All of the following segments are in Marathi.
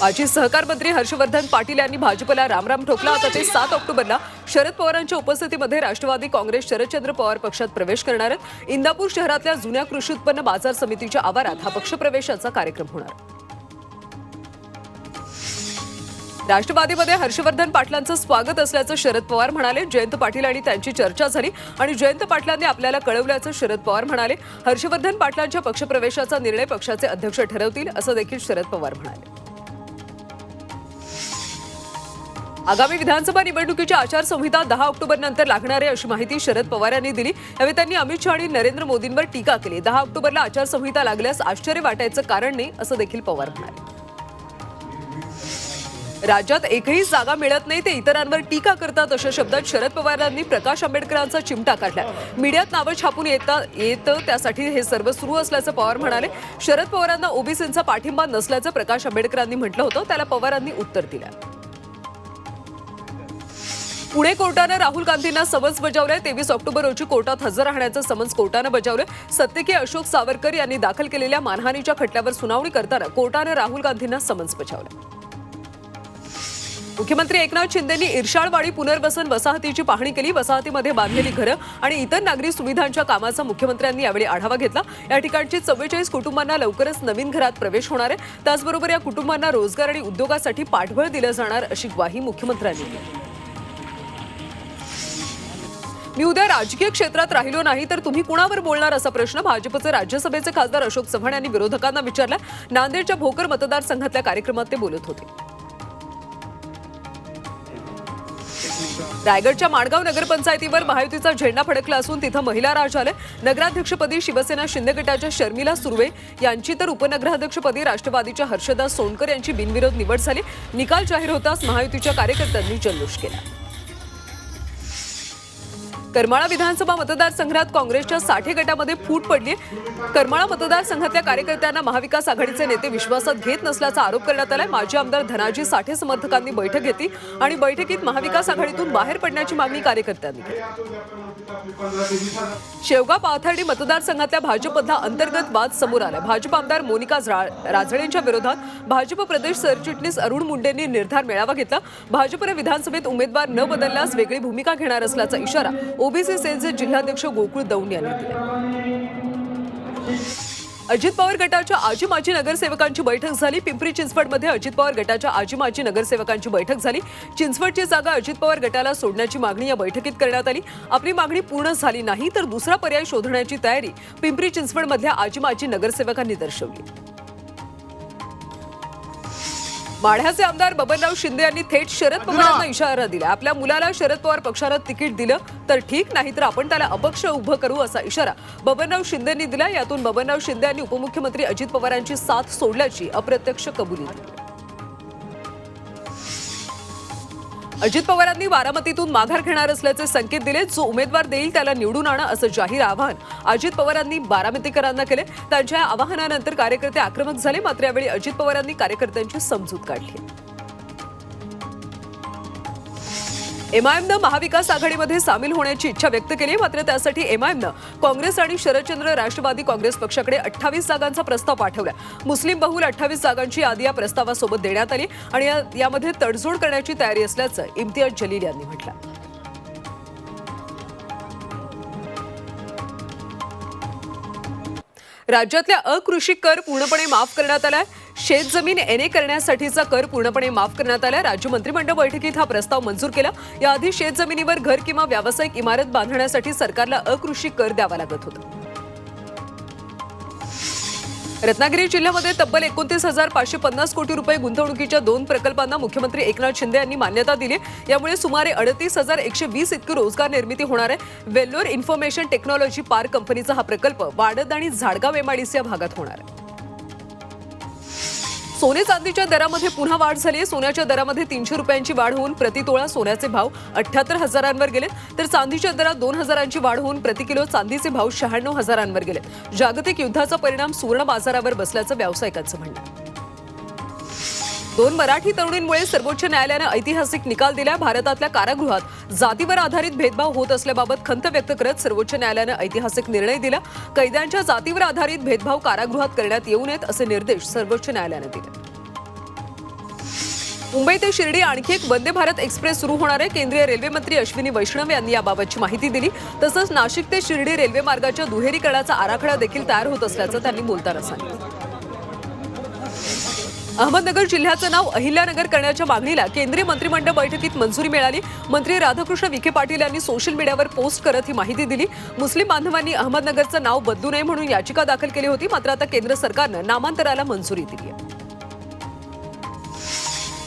माजी सहकार मंत्री हर्षवर्धन पाटील यांनी भाजपला रामराम ठोकला. आता ते सात ऑक्टोबरला शरद पवारांच्या उपस्थितीमध्ये राष्ट्रवादी काँग्रेस शरदचंद्र पवार पक्षात प्रवेश करणार आहेत. इंदापूर शहरातल्या जुन्या कृषी उत्पन्न बाजार समितीच्या आवारात हा पक्षप्रवेशाचा कार्यक्रम होणार. राष्ट्रवादीमध्ये हर्षवर्धन पाटलांचं स्वागत असल्याचं शरद पवार म्हणाले. जयंत पाटील आणि त्यांची चर्चा झाली आणि जयंत पाटलांनी आपल्याला कळवल्याचं शरद पवार म्हणाले. हर्षवर्धन पाटलांच्या पक्षप्रवेशाचा निर्णय पक्षाचे अध्यक्ष ठरवतील असं देखील शरद पवार म्हणाले. आगामी विधानसभा निवडणुकीची आचारसंहिता दहा ऑक्टोबर नंतर लागणार आहे अशी माहिती शरद पवार यांनी दिली. यावेळी त्यांनी अमित शहा आणि नरेंद्र मोदींवर टीका केली. दहा ऑक्टोबरला आचारसंहिता लागल्यास आश्चर्य वाटायचं कारण नाही असं देखील पवार म्हणाले. राज्यात एकही जागा मिळत नाही ते इतरांवर टीका करतात अशा शब्दात शरद पवारांनी प्रकाश आंबेडकरांचा चिमटा काढला. मीडियात नावं छापून येता येतं त्यासाठी हे सर्व सुरू असल्याचं पवार म्हणाले. शरद पवारांना ओबीसींचा पाठिंबा नसल्याचं प्रकाश आंबेडकरांनी म्हटलं होतं त्याला पवारांनी उत्तर दिलं. पुणे कोर्टानं राहुल गांधींना समन्स बजावलंय. तेवीस ऑक्टोबर रोजी कोर्टात हजर राहण्याचं समन्स कोर्टानं बजावलं सत्यकी अशोक सावरकर यांनी दाखल केलेल्या मानहानीच्या खटल्यावर सुनावणी करताना कोर्टानं राहुल गांधींना समन्स बजावलं मुख्यमंत्री एकनाथ शिंदेंनी इर्शाळवाडी पुनर्वसन वसाहतीची पाहणी केली. वसाहतीमध्ये बांधलेली घरं आणि इतर नागरी सुविधांच्या कामाचा मुख्यमंत्र्यांनी यावेळी आढावा घेतला. या ठिकाणची चव्वेचाळीस कुटुंबांना लवकरच नवीन घरात प्रवेश होणार आहे. त्याचबरोबर या कुटुंबांना रोजगार आणि उद्योगासाठी पाठबळ दिलं जाणार अशी ग्वाही मुख्यमंत्र्यांनी दिली. मी उद्या राजकीय क्षेत्रात राहिलो नाही तर तुम्ही कुणावर बोलणार? असा प्रश्न भाजपचे राज्यसभेचे खासदार अशोक चव्हाण यांनी विरोधकांना विचारला नांदेडच्या भोकर मतदारसंघातल्या कार्यक्रमात ते बोलत होते. रायगडच्या माडगाव नगरपंचायतीवर महायुतीचा झेंडा फडकला असून तिथं महिला राज आले नगराध्यक्षपदी शिवसेना शिंदे गटाच्या शर्मिला सुर्वे यांची तर उपनगराध्यक्षपदी राष्ट्रवादीच्या हर्षदा सोनकर यांची बिनविरोध निवड झाली. निकाल जाहीर होताच महायुतीच्या कार्यकर्त्यांनी जल्लोष केला. करमाळा विधानसभा मतदारसंघात काँग्रेसच्या साठे गटामध्ये फूट पडली. करमाळा मतदारसंघातल्या कार्यकर्त्यांना महाविकास आघाडीचे नेते विश्वासात घेत नसल्याचा आरोप करण्यात आलाय. माजी आमदार धनाजी साठे समर्थकांनी बैठक घेतली आणि बैठकीत महाविकास आघाडीतून बाहेर पडण्याची मागणी कार्यकर्त्यांनी केली. शेवगाव पाथर्डी मतदारसंघातल्या भाजपमधला अंतर्गत वाद समोर आला भाजप आमदार मोनिका राजळेंच्या विरोधात भाजप प्रदेश सरचिटणीस अरुण मुंडेंनी निर्धार मेळावा घेतला. भाजपने विधानसभेत उमेदवार न बदलल्यास वेगळी भूमिका घेणार असल्याचा इशारा ओबीसी सेलचे जिल्हाध्यक्ष गोकुळ दौंड यांनी दिले. अजित पवार गटाच्या आजी माजी नगरसेवकांची बैठक झाली. पिंपरी चिंचवडमध्ये अजित पवार गटाच्या आजी माजी नगरसेवकांची बैठक झाली. चिंचवडची जागा अजित पवार गटाला सोडण्याची मागणी या बैठकीत करण्यात आली. आपली मागणी पूर्ण झाली नाही तर दुसरा पर्याय शोधण्याची तयारी पिंपरी चिंचवडमधल्या आजी माजी नगरसेवकांनी दर्शवली. माढ्याचे आमदार बबनराव शिंदे यांनी थेट शरद पवारांना इशारा दिला. आपल्या मुलाला शरद पवार पक्षानं तिकीट दिलं तर ठीक नाही तर आपण त्याला अपक्ष उभं करू असा इशारा बबनराव शिंदेंनी दिला. यातून बबनराव शिंदे यांनी उपमुख्यमंत्री अजित पवारांची साथ सोडल्याची अप्रत्यक्ष कबुली. अजित पवारांनी बारामतीतून माघार घेणार असल्याचे संकेत दिले. जो उमेदवार देईल त्याला निवडून आणा असं जाहीर आवाहन अजित पवारांनी बारामतीकरांना केले. त्यांच्या आवाहनानंतर कार्यकर्ते आक्रमक झाले. मात्र यावेळी अजित पवारांनी कार्यकर्त्यांची समजूत काढली. एमआयएमनं महाविकास आघाडीमध्ये सामील होण्याची इच्छा व्यक्त केली आहे, मात्र त्यासाठी एमआयएमनं काँग्रेस आणि शरदचंद्र राष्ट्रवादी काँग्रेस पक्षाकडे अठ्ठावीस जागांचा प्रस्ताव पाठवला मुस्लिम बहुल अठ्ठावीस जागांची यादी या प्रस्तावासोबत देण्यात आली आणि यामध्ये तडजोड करण्याची तयारी असल्याचं इम्तियाज जलील यांनी म्हटलं राज्यातल्या अकृषी कर पूर्णपणे माफ करण्यात आलाय शेतजमीन एने करण्यासाठीचा कर पूर्णपणे माफ करण्यात आलाय राज्य मंत्रिमंडळ बैठकीत हा प्रस्ताव मंजूर केला. याआधी शेतजमिनीवर घर किंवा व्यावसायिक इमारत बांधण्यासाठी सरकारला अकृषी कर द्यावा लागत होता. रत्नागिरी जिल्ह्यामध्ये तब्बल एकोणतीस हजार पाचशे पन्नास कोटी रुपये गुंतवणुकीच्या दोन प्रकल्पांना मुख्यमंत्री एकनाथ शिंदे यांनी मान्यता दिली. यामुळे सुमारे अडतीस हजार एकशे वीस इतकी रोजगार निर्मिती होणार आहे. वेल्लोर इन्फॉर्मेशन टेक्नॉलॉजी पार्क कंपनीचा हा प्रकल्प वाडद आणि झाडगाव एमआयडीसी या भागात होणार आहे. सोने चांदीच्या दरामध्ये पुन्हा वाढ झाली आहे. सोन्याच्या दरामध्ये तीनशे रुपयांची वाढ होऊन प्रतितोळा सोन्याचे भाव अठ्याहत्तर हजारांवर गेले तर चांदीच्या दरात दोन हजारांची वाढ होऊन प्रति किलो चांदीचे भाव शहाण्णव हजारांवर गेले जागतिक युद्धाचा परिणाम सुवर्ण बाजारावर बसल्याचं व्यावसायिकांचं म्हणणं दोन मराठी तरुणींमुळे सर्वोच्च न्यायालयानं ऐतिहासिक निकाल दिला. भारतातल्या कारागृहात जातीवर आधारित भेदभाव होत असल्याबाबत खंत व्यक्त करत सर्वोच्च न्यायालयानं ऐतिहासिक निर्णय दिला. कैद्यांच्या जातीवर आधारित भेदभाव कारागृहात करण्यात येऊ नयेत असे निर्देश सर्वोच्च न्यायालयानं दिले. मुंबई ते शिर्डी आणखी एक वंदे भारत एक्सप्रेस सुरू होणार आहे. केंद्रीय रेल्वे मंत्री अश्विनी वैष्णव यांनी याबाबतची माहिती दिली. तसंच नाशिक ते शिर्डी रेल्वे मार्गाच्या दुहेरीकरणाचा आराखडा देखील तयार होत असल्याचं त्यांनी बोलताना सांगितलं. अहमदनगर जिल्ह्याचं नाव अहिल्यानगर करण्याच्या मागणीला केंद्रीय मंत्रिमंडळ बैठकीत मंजुरी मिळाली. मंत्री राधाकृष्ण विखे पाटील यांनी सोशल मीडियावर पोस्ट करत ही माहिती दिली. मुस्लिम बांधवांनी अहमदनगरचं नाव बदलू नये म्हणून याचिका दाखल केली होती. मात्र आता केंद्र सरकारनं नामांतराला मंजुरी दिली आहे.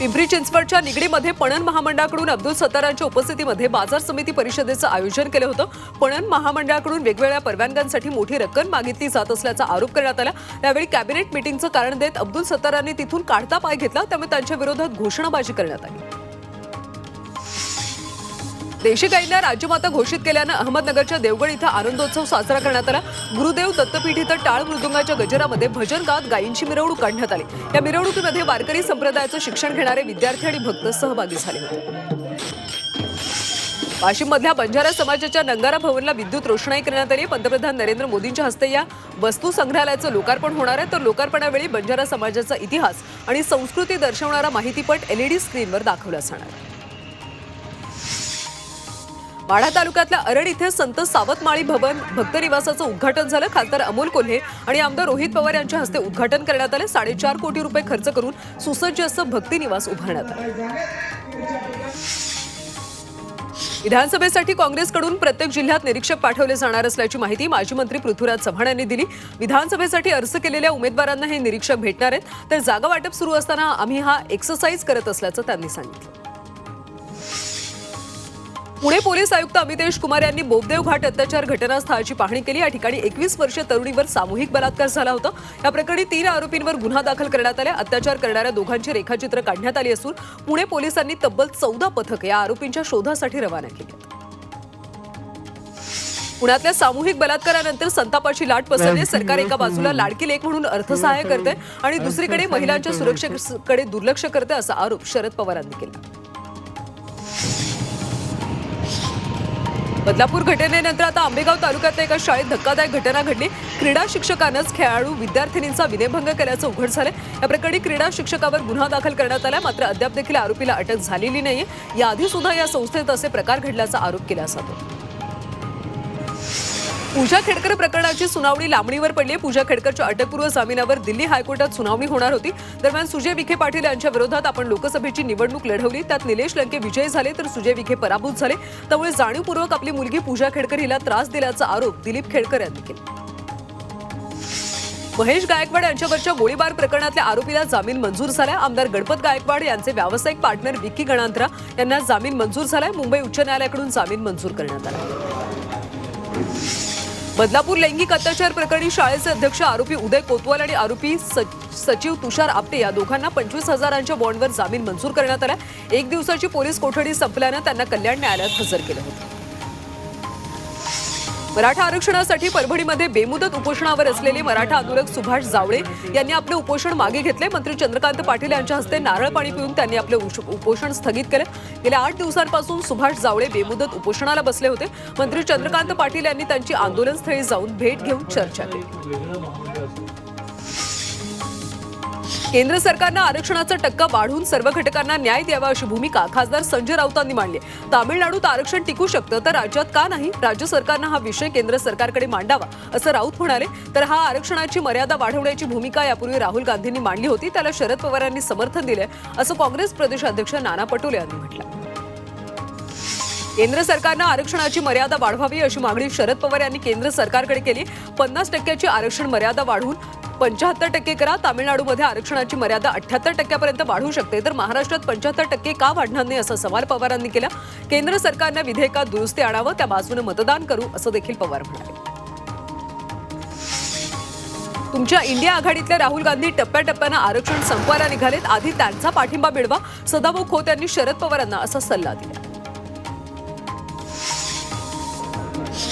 पिंपरी चिंचवडच्या निगडीमध्ये पणन महामंडळाकडून अब्दुल सत्तारांच्या उपस्थितीमध्ये बाजार समिती परिषदेचं आयोजन केलं होतं. पणन महामंडळाकडून वेगवेगळ्या परवानग्यांसाठी मोठी रक्कम मागितली जात असल्याचा आरोप करण्यात आला. त्यावेळी कॅबिनेट मिटिंगचं कारण देत अब्दुल सत्तारांनी तिथून काढता पाय घेतला त्यामुळे त्यांच्या विरोधात घोषणाबाजी करण्यात आली. देशी गाईंना राज्यमाता घोषित केल्यानं अहमदनगरच्या देवगड इथं आनंदोत्सव साजरा करण्यात आला. गुरुदेव दत्तपीठ इथं टाळ मृदुंगाच्या गजरामध्ये भजन गात गायींची मिरवणूक काढण्यात आली. या मिरवणुकीमध्ये वारकरी संप्रदायाचं शिक्षण घेणारे विद्यार्थी आणि भक्त सहभागी झाले होते. वाशिममधल्या बंजारा समाजाच्या नंगारा भवनला विद्युत रोषणाई करण्यात आली. पंतप्रधान नरेंद्र मोदींच्या हस्ते या वस्तू संग्रहालयाचं लोकार्पण होणार आहे. तर लोकार्पणावेळी बंजारा समाजाचा इतिहास आणि संस्कृती दर्शवणारा माहितीपट एलईडी स्क्रीनवर दाखवला जाणार आहे. माढा तालुक्यातल्या अरड इथे संत सावतमाळी भवन भक्तनिवासाचं उद्घाटन झालं. खासदार अमोल कोल्हे आणि आमदार रोहित पवार यांच्या हस्ते उद्घाटन करण्यात आले. साडेचार कोटी रुपये खर्च करून सुसज्ज असं भक्तिनिवास उभारण्यात आलं. विधानसभेसाठी काँग्रेसकडून प्रत्येक जिल्ह्यात निरीक्षक पाठवले जाणार असल्याची माहिती माजी मंत्री पृथ्वीराज चव्हाण यांनी दिली. विधानसभेसाठी अर्ज केलेल्या उमेदवारांना हे निरीक्षक भेटणार आहेत. तर जागा वाटप सुरू असताना आम्ही हा एक्सरसाइज करत असल्याचं त्यांनी सांगितलं. पुणे पोलीस आयुक्त अमितेश कुमार यांनी बोबदेव घाट अत्याचार घटनास्थळाची पाहणी केली. या ठिकाणी एकवीस वर्षीय तरुणीवर सामूहिक बलात्कार झाला होता. या प्रकरणी तीन आरोपींवर गुन्हा दाखल करण्यात आला. अत्याचार करणाऱ्या दोघांची रेखाचित्र काढण्यात आली असून पुणे पोलिसांनी तब्बल चौदा पथक या आरोपींच्या शोधासाठी रवाना केली. पुण्यातल्या सामूहिक बलात्कारानंतर संतापाची लाट पसरली. सरकार एका बाजूला लाडकी लेख म्हणून अर्थसहाय्य करते आणि दुसरीकडे महिलांच्या सुरक्षेकडे दुर्लक्ष करते असा आरोप शरद पवारांनी केला. बदलापूर घटनेनंतर आता आंबेगाव तालुक्यातल्या एका शाळेत धक्कादायक घटना घडली. क्रीडा शिक्षकानंच खेळाडू विद्यार्थिनींचा विनयभंग केल्याचं उघड झालं या प्रकरणी क्रीडा शिक्षकावर गुन्हा दाखल करण्यात आला मात्र अद्याप देखील आरोपीला अटक झालेली नाहीये. याआधी सुद्धा या संस्थेत असे प्रकार घडल्याचा आरोप केला जातो. पूजा खेडकर प्रकरणाची सुनावणी लांबणीवर पडली पूजा खेडकरच्या अटकपूर्व जामिनावर दिल्ली हायकोर्टात सुनावणी होणार होती. दरम्यान सुजय विखे पाटील यांच्या विरोधात आपण लोकसभेची निवडणूक लढवली. त्यात निलेश लंके विजयी झाले तर सुजय विखे पराभूत झाले. त्यामुळे जाणीवपूर्वक आपली मुलगी पूजा खेडकर हिला त्रास दिल्याचा आरोप दिलीप खेडकर यांनी केला. महेश गायकवाड यांच्यावरच्या गोळीबार प्रकरणातल्या आरोपीला जामीन मंजूर झालाय आमदार गणपत गायकवाड यांचे व्यावसायिक पार्टनर विक्की गणांत्रा यांना जामीन मंजूर झालाय. मुंबई उच्च न्यायालयाकडून जामीन मंजूर करण्यात आला. बदलापूर लैंगिक अत्याचार प्रकरणी शाळेचे अध्यक्ष आरोपी उदय कोतवाल आणि आरोपी सचिव तुषार आपटे या दोघांना पंचवीस हजारांच्या बॉन्डवर जामीन मंजूर करण्यात आला. एक दिवसाची पोलीस कोठडी संपल्यानं त्यांना कल्याण न्यायालयात हजर केलं होतं. मराठा आरक्षणासाठी परभणीमध्ये बेमुदत उपोषणावर असलेले मराठा आंदोलक सुभाष जावळे यांनी आपले उपोषण मागे घेतले मंत्री चंद्रकांत पाटील यांच्या हस्ते नारळ पाणी पिऊन त्यांनी आपले उपोषण स्थगित केले. गेल्या आठ दिवसांपासून सुभाष जावळे बेमुदत उपोषणाला बसले होते. मंत्री चंद्रकांत पाटील यांनी त्यांची आंदोलनस्थळी जाऊन भेट घेऊन चर्चा केली. केंद्र सरकारनं आरक्षणाचा टक्का वाढवून सर्व घटकांना न्याय द्यावा अशी भूमिका खासदार संजय राऊतांनी मांडली. तामिळनाडूत आरक्षण टिकू शकतं तर राज्यात का नाही? राज्य सरकारनं हा विषय केंद्र सरकारकडे मांडावा असं राऊत म्हणाले. तर हा आरक्षणाची मर्यादा वाढवण्याची भूमिका यापूर्वी राहुल गांधींनी मांडली होती. त्याला शरद पवारांनी समर्थन दिलंय असं काँग्रेस प्रदेशाध्यक्ष नाना पटोले यांनी म्हटलं. केंद्र सरकारनं आरक्षणाची मर्यादा वाढवावी अशी मागणी शरद पवार यांनी केंद्र सरकारकडे केली. पन्नास टक्क्याची आरक्षण मर्यादा वाढवून पंच्याहत्तर टक्के करा. तामिळनाडूमध्ये आरक्षणाची मर्यादा अठ्याहत्तर टक्क्यापर्यंत वाढू शकते. तर महाराष्ट्रात पंच्याहत्तर टक्के का वाढणार नाही असा सवाल पवारांनी केला. केंद्र सरकारनं विधेयकात दुरुस्ती आणावं त्या बाजूने मतदान करू असं देखील पवार म्हणाले. तुमच्या इंडिया आघाडीतले राहुल गांधी टप्प्याटप्प्यानं आरक्षण संपवायला निघालेत. आधी त्यांचा पाठिंबा मिळवा. सदाभाऊ खोत यांनी शरद पवारांना असा सल्ला दिला.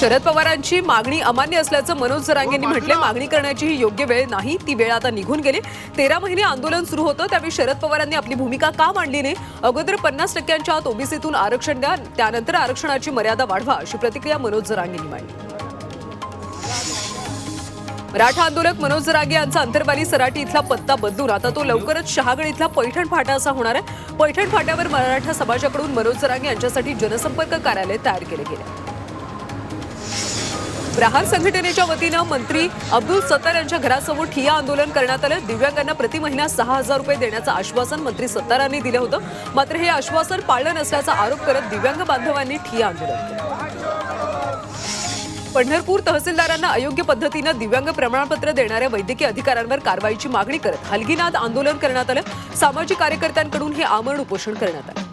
शरद पवारांची मागणी अमान्य असल्याचं मनोज जरांगेंनी म्हटले मागणी करण्याची ही योग्य वेळ नाही. ती वेळ आता निघून गेली. तेरा महिने आंदोलन सुरू होतं. त्यावेळी शरद पवारांनी आपली भूमिका का मांडली नाही? अगोदर पन्नास टक्क्यांच्या आत ओबीसीतून आरक्षण द्या. त्यानंतर आरक्षणाची मर्यादा वाढवा अशी प्रतिक्रिया मनोज जरांगेंनी मांडली. मराठा आंदोलक मनोज रागे यांचा अंतरवाली सराटी इथला पत्ता बदलून आता तो लवकरच शहागड इथला पैठण फाटा असा होणार आहे. पैठण फाट्यावर मराठा समाजाकडून मनोज रागे यांच्यासाठी जनसंपर्क कार्यालय तयार केले गेले. प्रहार संघटनेच्या वतीनं मंत्री अब्दुल सत्तार यांच्या घरासमोर ठिया आंदोलन करण्यात आलं. दिव्यांगांना प्रति महिना सहा हजार रुपये देण्याचं आश्वासन मंत्री सत्तारांनी दिलं होतं. मात्र हे आश्वासन पाळलं नसल्याचा आरोप करत दिव्यांग बांधवांनी ठिया आंदोलन केलं. पंढरपूर तहसीलदारांना अयोग्य पद्धतीनं दिव्यांग प्रमाणपत्र देणाऱ्या वैद्यकीय अधिकाऱ्यांवर कारवाईची मागणी करत हलगीनाथ आंदोलन करण्यात आलं. सामाजिक कार्यकर्त्यांकडून हे आमरण उपोषण करण्यात आलं.